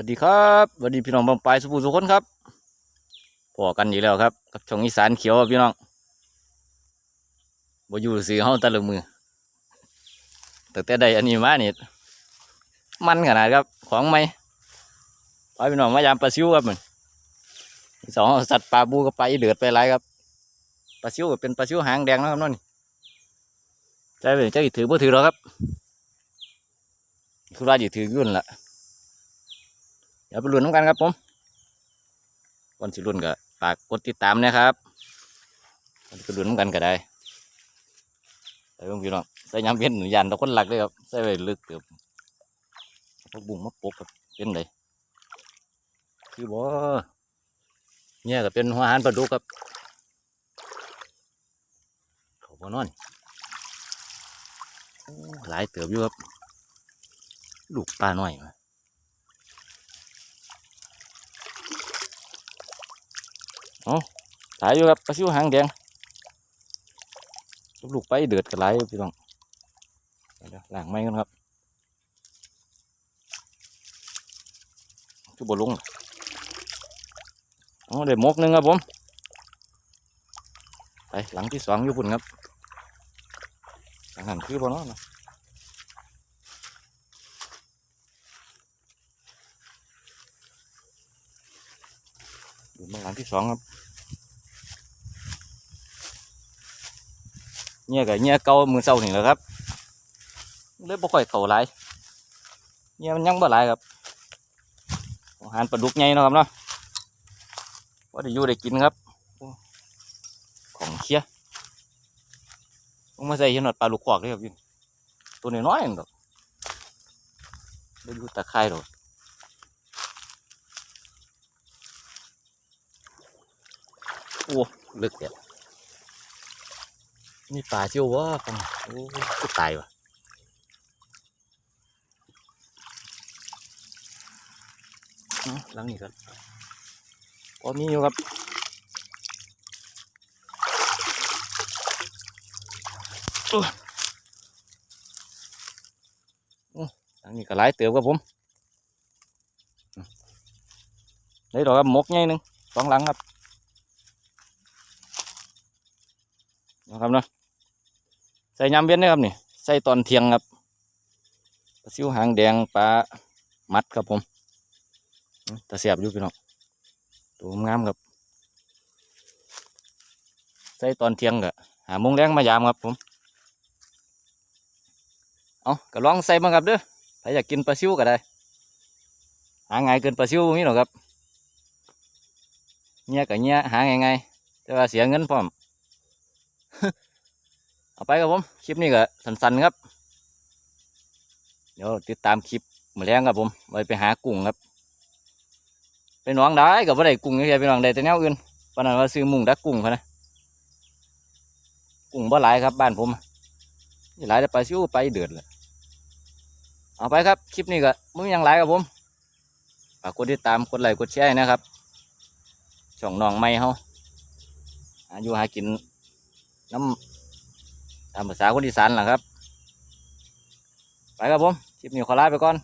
วัสดีครับสวัสดีพี่น้องบางปลายสุภูสุคนครับพอกันอีกแล้วครับกับช่องอีสานเขียวพี่น้องบ่อยู่ซื้อเฮาตะละมือแต่แต่ใดอันนี้มาเนี่มันขนาดครับ ของไหมไปพี่น้องมายามปลาซิวครับมันสองสัตว์ปลาบูก็ไปเดือดไปไรครับปลาซิวเป็นปลาซิวหางแดงนะครับนั่นนี่ใจเป็นเจ้าอีถือบ่ถือหรอครับสุราจีถือยุ่นนละ เดี๋ยวไปลุ้นน้ำกันครับผมก่อนสิลุ้นก็ฝากกดติดตามนะครับก่อนไปลุ้นน้ำกันก็ได้ใส่ลงพี่น้องใส่ยำเย็นยันตะคนหลักเลยครับใส่ไปลึกเกือบพวกบุ้งมาปกครับเป็นไงคือบ่เนี่ยก็เป็นหัวอาหารปลาดุกครับเขาบ่นอนโอ้หลายเติบอยู่ครับลูกปลาหน้อยมา ถ่ายอยู่ครับปลาซิวหางแดงลูกไปเดือดกันหลายอยู่พี่น้องเดี๋ยวล้างไม้กันครับคือบลงอ๋อเดี๋ยวมกหนึ่งครับผมไปหลังที่สองอยู่พุ่นครับหลังหันคือบอลนาะ อยู่มาหลังที่สองครับเนี่ยกับเนี่ยเก่ามือเศร้าหนี่งแหละครับเลยบ่ค่อยเข้าหลายเนี่ยมันยังบ่หลายครับอาหารปลาดุกใหญ่นะครับเนาะว่าได้อยู่ได้กินครับ ของเคี้ยต้องมาใส่ขนาดปลาลูกกวากเลยครับพี่ตัวน้อยๆเองดอกได้อยู่ตะไคร่ดอก โอ้ลึกเด็ดนี่ปลาเชียววะฟังโอ้ก็ตายว่ะเอาหลังนี้ครับก็มีอยู่ครับอ้โอ้หลังนี้ก็หลายเติบครับผมได้ดอกครับมกใหญ่หนึ่งสองหลังครับ นะครับเนาะใส่ยำเบี้ยนนะครับนี่ใส่ตอนเที่ยงครับปลาซิวหางแดงปลามัดครับผมตาเสียบอยู่พี่น้องตัวงามครับ ใส่ตอนเที่ยงก็หาโมงแรงมายามครับผมเอาก็ลองใส่บ้างครับเด้อใครอยากกินปลาซิวก็ได้ หาง่ายเกินปลาซิวนี่หรอกครับเงี้ยกับเงี้ยหาง่ายๆแต่ว่าเสียเงินพร้อม เอาไปครับผม คลิปนี้ก็สั้นๆครับ เดี๋ยวติดตามคลิปมือแรงครับผมไว้ไปหากุ้งครับ ไปหน้องได้กับว่าได้กุ้งยังไปหน้องได้แต่แนวอื่นปนนั้นว่าซื้อมุงดักกุ้งเขานะกุ้งบ่หลายครับบ้านผมนี่หลายแต่ปซิ้วไปเดือดเลยเอาไปครับ คลิปนี้ก็มึงยังหลายครับผมฝากกดติดตามกดไลค์กดแชร์นะครับ ช่องน้องไม่เขาอาอยู่หากิน น้ำตามภาษาคนอีสานหละครับ ไปครับผมคลิปนี้ขอลาไปก่อน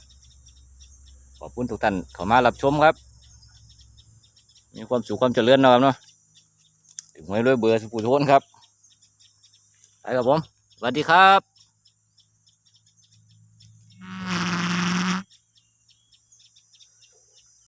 ขอบคุณทุกท่านเข้ามารับชมครับ มีความสุขความเจริญนะครับเนาะถึงไม่รวยเบื่อสุขุทนครับ ไปครับผมสวัสดีครับ